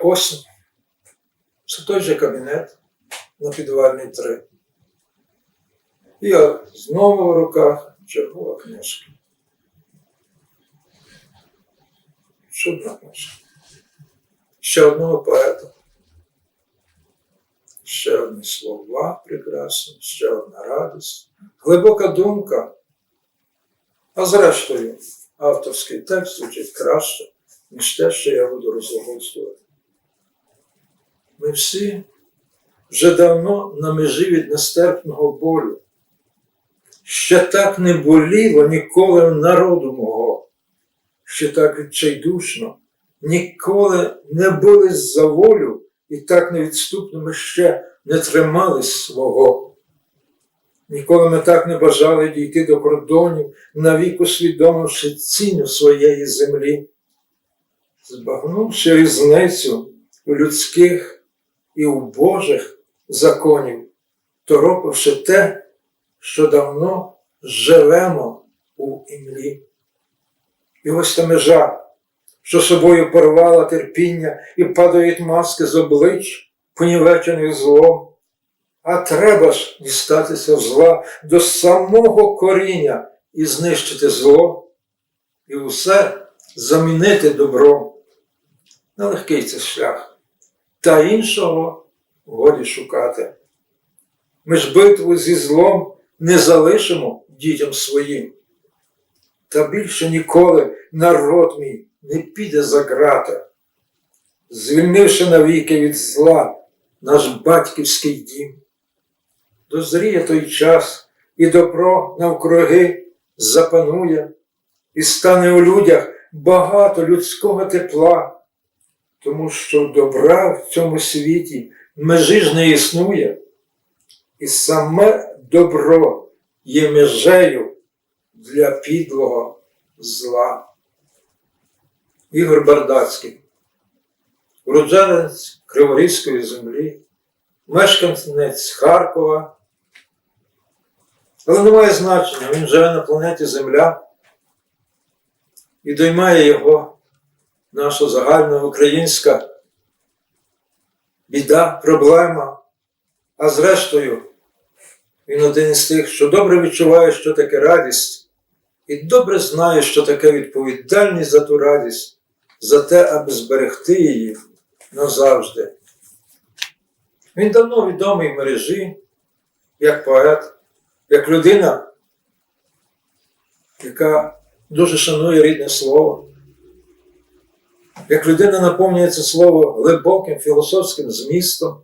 Ось це той же кабінет на підвальній 3. І от знову в руках чергова книжка. Чудна книжка. Ще одного поета. Ще одні слова прекрасні, ще одна радість, глибока думка. А зрештою, авторський текст звучить краще, ніж те, що я буду розголосувати. Ми всі вже давно на межі від нестерпного болю. Ще так не боліло ніколи народу мого, ще так відчайдушно, ніколи не бились за волю і так невідступно ми ще не тримались свого. Ніколи ми так не бажали дійти до кордонів, навік усвідомивши ціну своєї землі, збагнувши різницю у людських і у Божих законів, торопивши те, що давно живемо у імлі. І ось та межа, що собою порвала терпіння і падають маски з облич, понівечених злом. А треба ж дістатися зла до самого коріння і знищити зло, і усе замінити добром. Нелегкий це шлях, та іншого годі шукати. Ми ж битву зі злом не залишимо дітям своїм. Та більше ніколи народ мій не піде за грати, звільнивши навіки від зла наш батьківський дім. Дозріє той час, і добро навкруги запанує, і стане у людях багато людського тепла, тому що добра в цьому світі межі ж не існує, і саме добро є межею для підлого зла. Ігор Бардацький, уродженець Криворізької землі, мешканець Харкова. Але немає значення, він живе на планеті Земля і доймає його наша загальна українська біда, проблема. А зрештою, він один із тих, що добре відчуває, що таке радість, і добре знає, що таке відповідальність за ту радість, за те, аби зберегти її назавжди. Він давно відомий в мережі, як поет, як людина, яка дуже шанує рідне слово, як людина наповнює це слово глибоким філософським змістом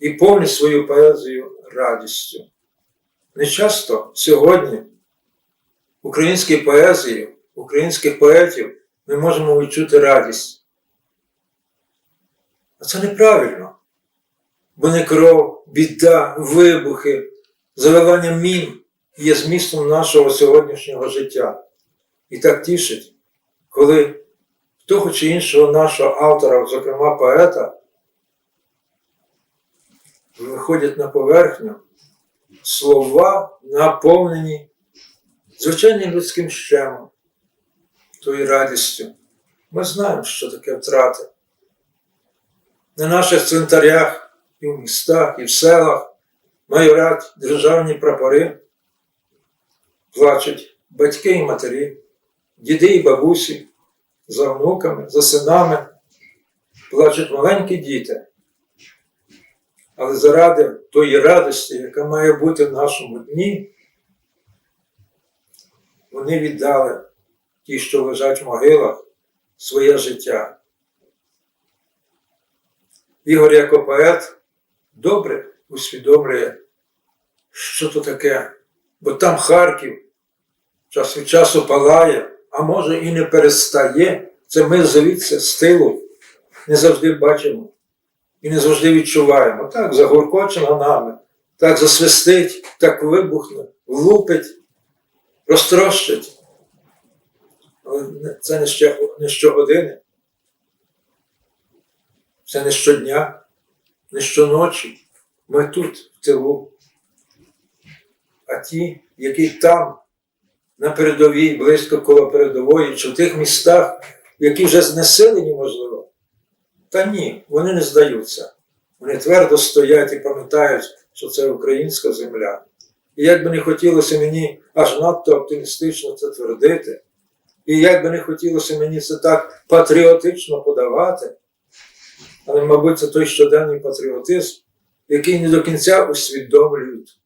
і повнить свою поезію радістю. Не часто сьогодні в українській поезії, українських поетів ми можемо відчути радість. А це неправильно. Бо не кров, біда, вибухи, заливання мін є змістом нашого сьогоднішнього життя. І так тішить, коли того чи іншого нашого автора, зокрема поета, виходять на поверхню слова, наповнені звичайним людським щемом, тою радістю. Ми знаємо, що таке втрати. На наших цвинтарях і в містах, і в селах майорять державні прапори, плачуть батьки і матері, діди і бабусі за внуками, за синами, плачуть маленькі діти. Але заради тої радості, яка має бути в нашому дні, вони віддали ті, що лежать в могилах, своє життя. Ігор як поет добре усвідомлює, що то таке, бо там Харків час від часу палає, а може і не перестає. Це ми звідси з тилу не завжди бачимо і не завжди відчуваємо. Так загуркоче нами, так засвистить, так вибухне, влупить, розтрощить. Це не, ще, не щогодини. Це не щодня, не щоночі. Ми тут, в тилу. А ті, які там, на передовій, близько коло передової, чи в тих містах, які вже знесилені, можливо, Та ні, вони не здаються. Вони твердо стоять і пам'ятають, що це українська земля. І як би не хотілося мені аж надто оптимістично це твердити, і як би не хотілося мені це так патріотично подавати, але, мабуть, це той щоденний патріотизм, який не до кінця усвідомлюють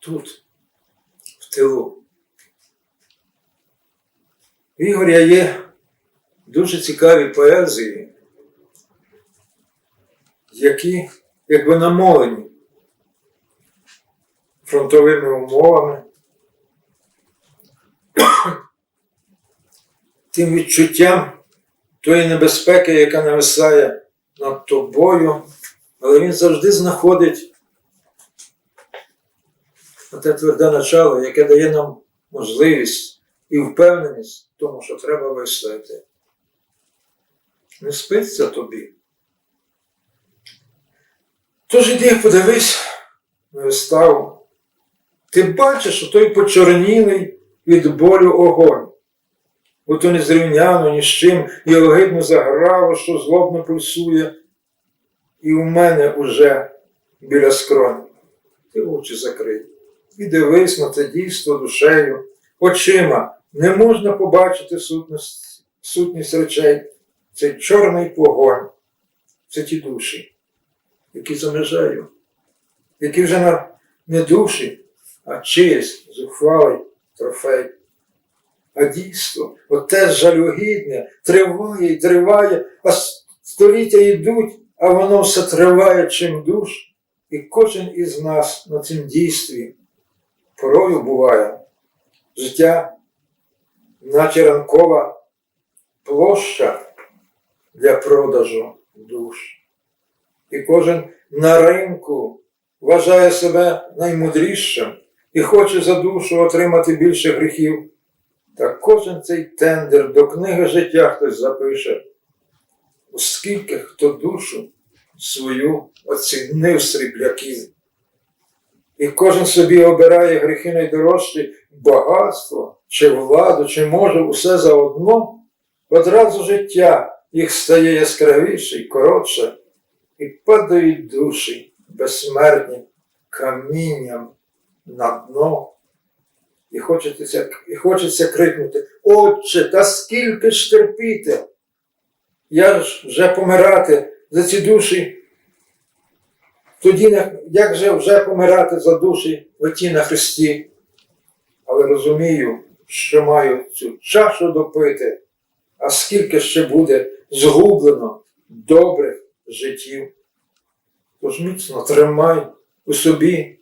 тут, в тилу. В Ігоря є дуже цікаві поезії, які якби намолені фронтовими умовами, тим відчуттям тої небезпеки, яка нависає над тобою, але він завжди знаходить те тверде начало, яке дає нам можливість і впевненість в тому, що треба вистояти. Не спиться тобі. Тож іди подивись на виставу. Ти бачиш, що той почорнілий від болю огонь. Бо то не зрівняно ні з чим, і огидно заграво, що злобно пульсує, і у мене уже біля скроні. Ти очі закрий. І дивись на це дійство душею, очима. Не можна побачити сутність, сутність речей. Цей чорний погонь. Це ті душі, які за межею, які вже не душі, а чиїсь зухвалий трофей. А дійство, оте жалюгідне, триває і триває, а століття йдуть, а воно все триває чим душ. І кожен із нас на цім дійстві порою буває життя, наче ранкова площа для продажу душ. І кожен на ринку вважає себе наймудрішим і хоче за душу отримати більше гріхів. Та кожен цей тендер до книги життя хтось запише, оскільки хто душу свою оцінив срібляків. І кожен собі обирає гріхи найдорожчі багатство, чи владу, чи може усе заодно, одразу життя їх стає яскравіше і коротше, і падають душі безсмертні камінням на дно. І хочеться, і хочеться крикнути, Отче, та скільки ж терпіти? Я ж вже помирати за ці душі. Тоді як же вже помирати за душі оті на Христі? Але розумію, що маю цю чашу допити, а скільки ще буде згублено добрих життів. Тож міцно тримай у собі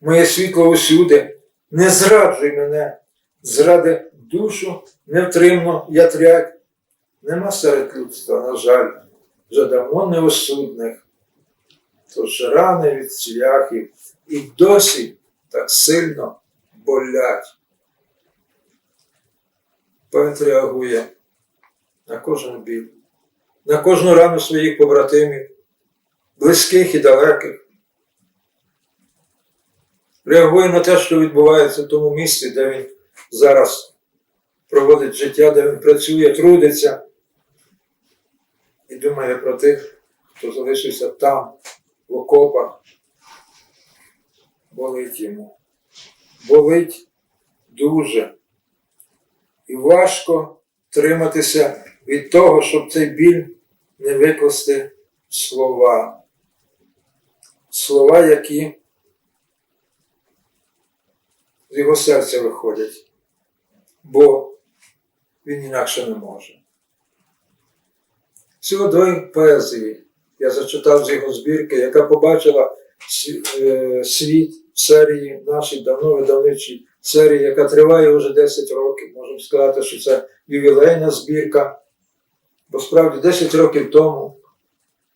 моє світло усюди, не зраджуй мене, зради душу невтримно я трять. Нема серед людства, на жаль, вже давно неосудних. Тож рани від цвяхів і досі так сильно болять. Поет реагує на кожен біль, на кожну рану своїх побратимів, близьких і далеких. Реагує на те, що відбувається в тому місці, де він зараз проводить життя, де він працює, трудиться, і думає про тих, хто залишився там, в окопах. Болить йому. Болить дуже. І важко триматися від того, щоб цей біль не викласти слова. Слова, які з його серця виходять, бо він інакше не може. Всього дві поезії я зачитав з його збірки, яка побачила е, світ в серії нашій давно видавничій серії, яка триває вже 10 років. Можемо сказати, що це ювілейна збірка. Бо справді 10 років тому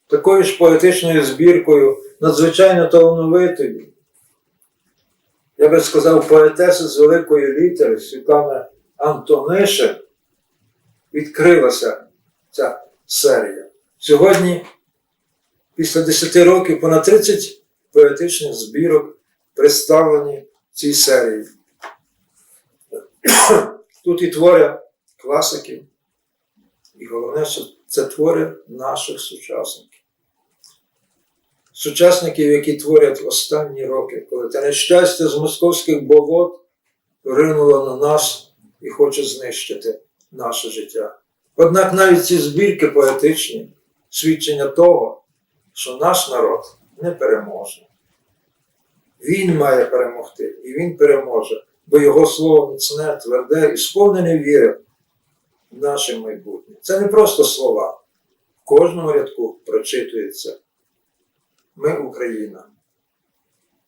такою ж поетичною збіркою, надзвичайно талановитою, я би сказав, поетеси з великої літери Світлана Антонишин відкрилася ця серія. Сьогодні, після 10 років, понад 30 поетичних збірок представлені в цій серії. Тут і твори класиків, і головне, що це твори наших сучасників. Сучасників, які творять останні роки, коли те нещастя з московських болот ринуло на нас і хоче знищити наше життя. Однак навіть ці збірки поетичні свідчення того, що наш народ не переможе. Він має перемогти, і він переможе, бо його слово міцне, тверде і сповнене віри в наше майбутнє. Це не просто слова. В кожному рядку прочитується. Ми Україна.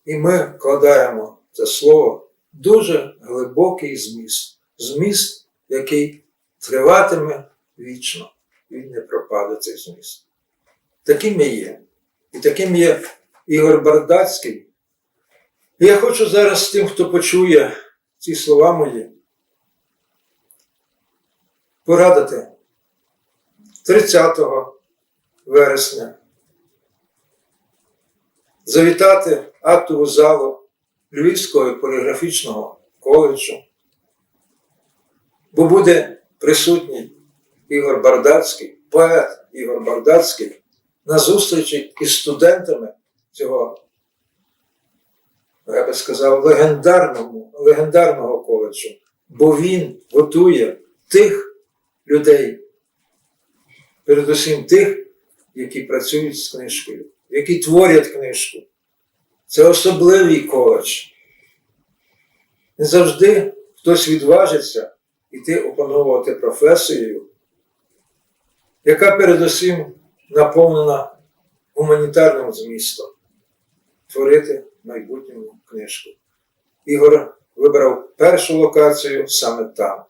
І ми вкладаємо це слово дуже глибокий зміст. Зміст, який триватиме вічно. Він не пропаде цей зміст. Таким і є. І таким є Ігор Бардацький. Я хочу зараз тим, хто почує ці слова мої, порадити 30 вересня. Завітати актову залу Львівського поліграфічного коледжу, бо буде присутній Ігор Бардацький, поет Ігор Бардацький, на зустрічі із студентами цього, я би сказав, легендарному, легендарного коледжу, бо він готує тих людей, передусім тих, які працюють з книжкою, які творять книжку. Це особливий коледж. Не завжди хтось відважиться іти опановувати професією, яка передусім наповнена гуманітарним змістом творити майбутню книжку. Ігор вибрав першу локацію саме там.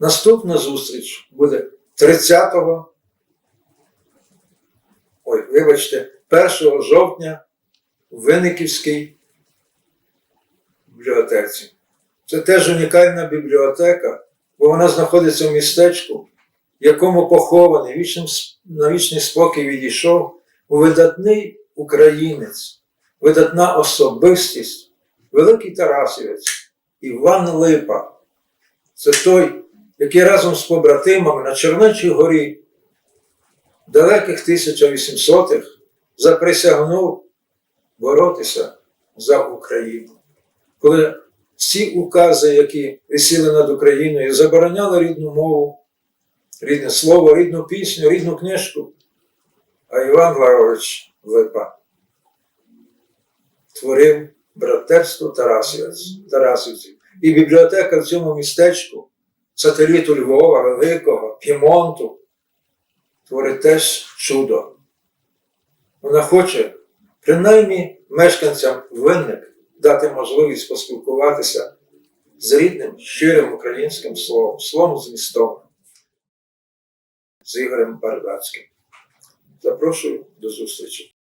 Наступна зустріч буде 30-го, ой, вибачте, 1 жовтня в Винниківській бібліотеці. Це теж унікальна бібліотека, бо вона знаходиться в містечку, в якому похований вічним, на вічний спокій відійшов видатний українець, видатна особистість, великий Тарасівець, Іван Липа. Це той, який разом з побратимами на Чернечій горі далеких 1800-х заприсягнув боротися за Україну. Коли всі укази, які висіли над Україною, забороняли рідну мову, рідне слово, рідну пісню, рідну книжку, а Іван Лаврович Липа творив братерство Тарасівців. І бібліотека в цьому містечку, сателіту Львова, Великого, П'ємонту, творить теж чудо. Вона хоче принаймні мешканцям винник дати можливість поспілкуватися з рідним, щирим українським словом, словом змістовним, з Ігорем Бардацьким. Запрошую до зустрічі.